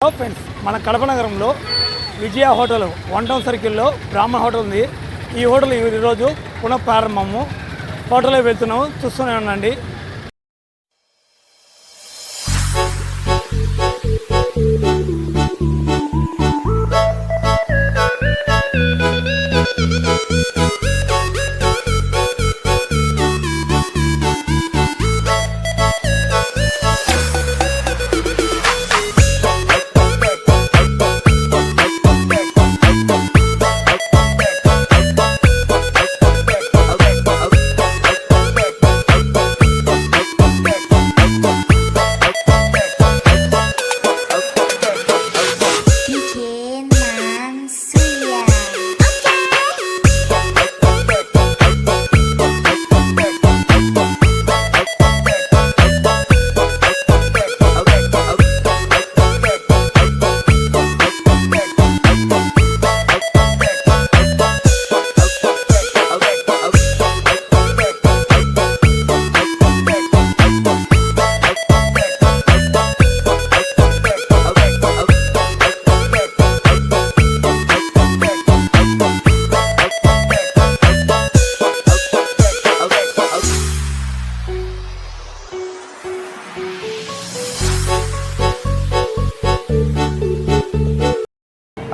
Hello friends మన కడప నగరంలో విజయ hotel one town సర్కిల్లో బ్రాహ్మణ హోటల్ ఉంది. ఈ హోటల్ ఈరోజు పునఃప్రారంభము. హోటల్లో వెళ్తున్నాము చూస్తూనే ఉండండి. DJ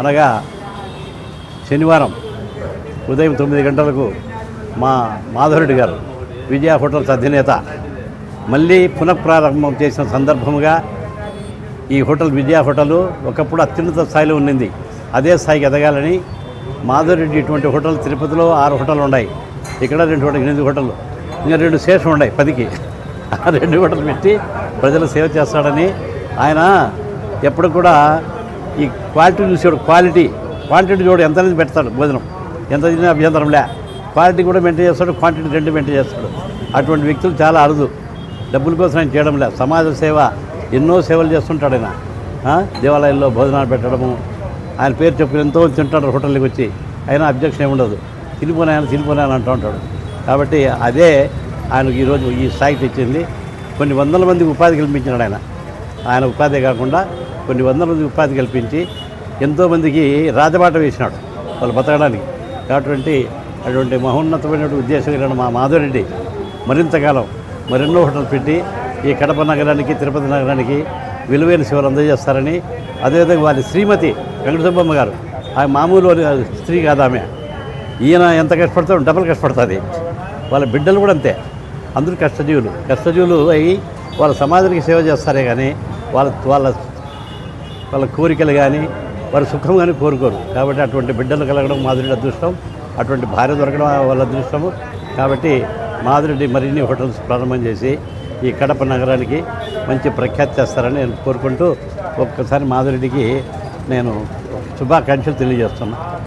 అనగా శనివారం ఉదయం తొమ్మిది గంటలకు మా మాధవరెడ్డి గారు విజయ హోటల్స్ అధినేత మళ్ళీ పునఃప్రారంభం చేసిన సందర్భముగా ఈ హోటల్ విజయ హోటల్ ఒకప్పుడు అత్యున్నత స్థాయిలో ఉండింది అదే స్థాయికి ఎదగాలని మాధవరెడ్డి ఇటువంటి హోటల్ తిరుపతిలో ఆరు హోటళ్ళు ఉన్నాయి. ఇక్కడ రెండు హోటల్ ఎనిమిది హోటళ్ళు ఇంకా రెండు శేషం ఉన్నాయి పదికి. ఆ రెండు హోటల్ పెట్టి ప్రజలు సేవ చేస్తాడని ఆయన ఎప్పుడు కూడా ఈ క్వాలిటీ చూసాడు క్వాలిటీ. క్వాంటిటీ చూడు ఎంత అనేది పెడతాడు భోజనం. ఎంత తినే అభ్యంతరం లే. క్వాలిటీ కూడా మెయింటైన్ చేస్తాడు క్వాంటిటీ రెండు మెయింటైన్ చేస్తాడు. అటువంటి వ్యక్తులు చాలా అరుదు. డబ్బుల కోసం ఆయన చేయడం లే. సమాజ సేవ ఎన్నో సేవలు చేస్తుంటాడు ఆయన. దేవాలయాల్లో భోజనాలు పెట్టడము. ఆయన పేరు చెప్పి ఎంతో తింటాడు హోటల్కి వచ్చి. అయినా అబ్జెక్షన్ ఏమి ఉండదు. తినిపోయిన తినిపోయినా అంటూ ఉంటాడు. కాబట్టి అదే ఆయనకు ఈరోజు ఈ స్థాయికి తెచ్చింది. కొన్ని వందల మందికి ఉపాధి కల్పించినాడు ఆయన. ఆయన ఉపాధి కాకుండా కొన్ని వందల మంది ఉపాధి కల్పించి ఎంతోమందికి రాజబాట వేసినాడు వాళ్ళు బతకడానికి. కాబట్టి అటువంటి మహోన్నతమైన ఉద్దేశం కలిగిన మా మాధవరెడ్డి మరింతకాలం మరెన్నో హోటల్ పెట్టి ఈ కడప నగరానికి తిరుపతి నగరానికి విలువైన సేవలు అందజేస్తారని అదేవిధంగా వారి శ్రీమతి వెంకటసుబ్బమ్మ గారు ఆ మామూలు స్త్రీ కాదు ఆమె. ఈయన ఎంత కష్టపడతాడో డబల్ కష్టపడుతుంది. వాళ్ళ బిడ్డలు కూడా అంతే. అందరూ కష్టజీవులు. కష్టజీవులు అయి వాళ్ళ సమాజానికి సేవ చేస్తారే కానీ వాళ్ళ వాళ్ళ వాళ్ళ కోరికలు కానీ వారి సుఖం కానీ కోరుకోరు. కాబట్టి అటువంటి బిడ్డలు కలగడం మాధురెడ్డి అదృష్టం. అటువంటి భార్య దొరకడం వాళ్ళ అదృష్టము. కాబట్టి మాధురెడ్డి మరిన్ని హోటల్స్ ప్రారంభం చేసి ఈ కడప నగరానికి మంచి ప్రఖ్యాతి చేస్తారని నేను కోరుకుంటూ ఒక్కసారి మాధురెడ్డికి నేను శుభాకాంక్షలు తెలియజేస్తున్నా.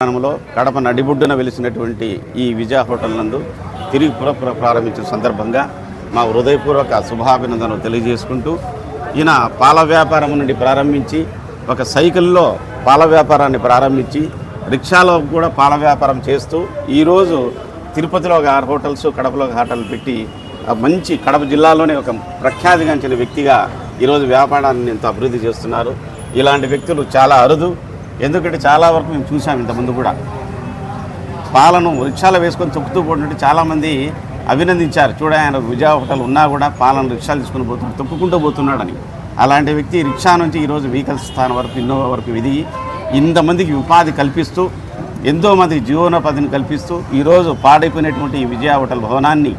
స్థానంలో కడప నడిబొడ్డున వెలిసినటువంటి ఈ విజయ హోటల్ నందు తిరిగి పుర పుర- ప్రారంభించిన సందర్భంగా మా హృదయపూర్వక శుభాభినందనలు తెలియజేసుకుంటూ ఈయన పాల వ్యాపారం నుండి ప్రారంభించి ఒక సైకిల్లో పాల వ్యాపారాన్ని ప్రారంభించి రిక్షాలో కూడా పాల వ్యాపారం చేస్తూ ఈరోజు తిరుపతిలో ఒక ఆరు హోటల్స్ కడపలో ఒక హోటల్ పెట్టి మంచి కడప జిల్లాలోనే ఒక ప్రఖ్యాతిగాంచిన వ్యక్తిగా ఈరోజు వ్యాపారాన్ని ఎంతో అభివృద్ధి చేస్తున్నారు. ఇలాంటి వ్యక్తులు చాలా అరుదు. ఎందుకంటే చాలా వరకు మేము చూసాం ఇంతకుముందు కూడా. పాలను రిక్షాలో వేసుకొని తొక్కుతూ పోతుంటే చాలామంది అభినందించారు. చూడ ఆయన విజయ హోటల్ ఉన్నా కూడా పాలన రిక్షాలు తీసుకుని పోతున్నాడు తొక్కుకుంటూ పోతున్నాడని. అలాంటి వ్యక్తి రిక్షా నుంచి ఈరోజు వెహికల్ స్థానం వరకు ఇన్నోవా వరకు ఎదిగి ఇంతమందికి ఉపాధి కల్పిస్తూ ఎంతోమందికి జీవనోపాధిని కల్పిస్తూ ఈరోజు పాడైపోయినటువంటి ఈ విజయ హోటల్ భవనాన్ని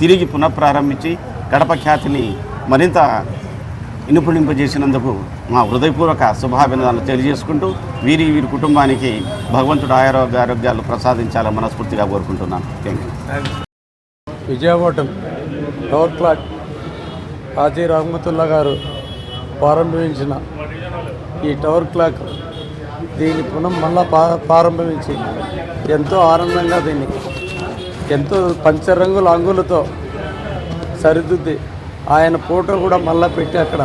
తిరిగి పునఃప్రారంభించి గడప ఖ్యాతిని మరింత ఇనుపునింపజేసినందుకు మా హృదయపూర్వక శుభాభినందనలు తెలియజేసుకుంటూ వీరి వీరి కుటుంబానికి భగవంతుడు ఆయారోగ్య ఆరోగ్యాలు ప్రసాదించాలని మనస్ఫూర్తిగా కోరుకుంటున్నాను. Thank you Vijaya tower clock Haji Rahamathulla గారు ప్రారంభించిన ఈ టవర్ క్లాక్ దీన్ని పునః మళ్ళా ప్రారంభించి ఎంతో ఆనందంగా దీన్ని ఎంతో పంచరంగుల అంగులతో సరిదిద్ది ఆయన ఫోటో కూడా మళ్ళా పెట్టి అక్కడ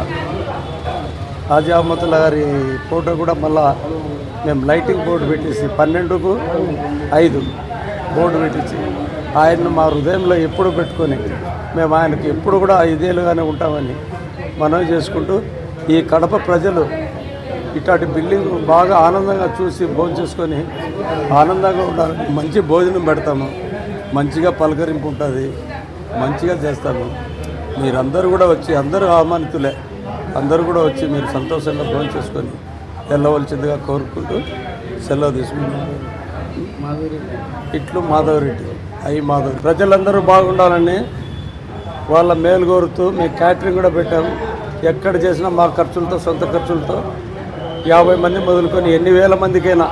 హాజీ అహ్మతుల్లా గారి ఫోటో కూడా మళ్ళా మేము లైటింగ్ బోర్డు పెట్టేసి పన్నెండుకు ఐదు బోర్డు పెట్టించి ఆయన్ను మా హృదయంలో ఎప్పుడు పెట్టుకొని మేము ఆయనకి ఎప్పుడు కూడా ఐదేళ్ళుగానే ఉంటామని మనం చేసుకుంటూ ఈ కడప ప్రజలు ఇట్లాంటి బిల్డింగ్ బాగా ఆనందంగా చూసి భోజనం చేసుకొని ఆనందంగా ఉండాలని మంచి భోజనం పెడతాము. మంచిగా పలకరింపు ఉంటుంది. మంచిగా చేస్తాము. మీరందరూ కూడా వచ్చి అందరూ ఆహ్వానితులే అందరూ కూడా వచ్చి మీరు సంతోషంగా భోజనం చేసుకొని వెళ్ళవలసిందిగా కోరుకుంటూ సెలవు తీసుకుంటున్నాను. ఇట్లు మాధవరెడ్డి. అయ్యి మాధవ్ ప్రజలందరూ బాగుండాలని వాళ్ళ మేలు కోరుతూ మేము క్యాటరింగ్ కూడా పెట్టాము ఎక్కడ చేసినా మా ఖర్చులతో సొంత ఖర్చులతో యాభై మంది మొదలుకొని ఎన్ని వేల మందికైనా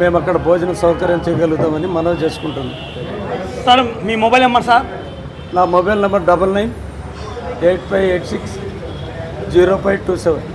మేము అక్కడ భోజన సౌకర్యం చేయగలుగుతామని మనం చేసుకుంటున్నాం. సార్ మీ మొబైల్ నెంబర్ సార్? నా mobile number double nine eight five eight six zero five two seven.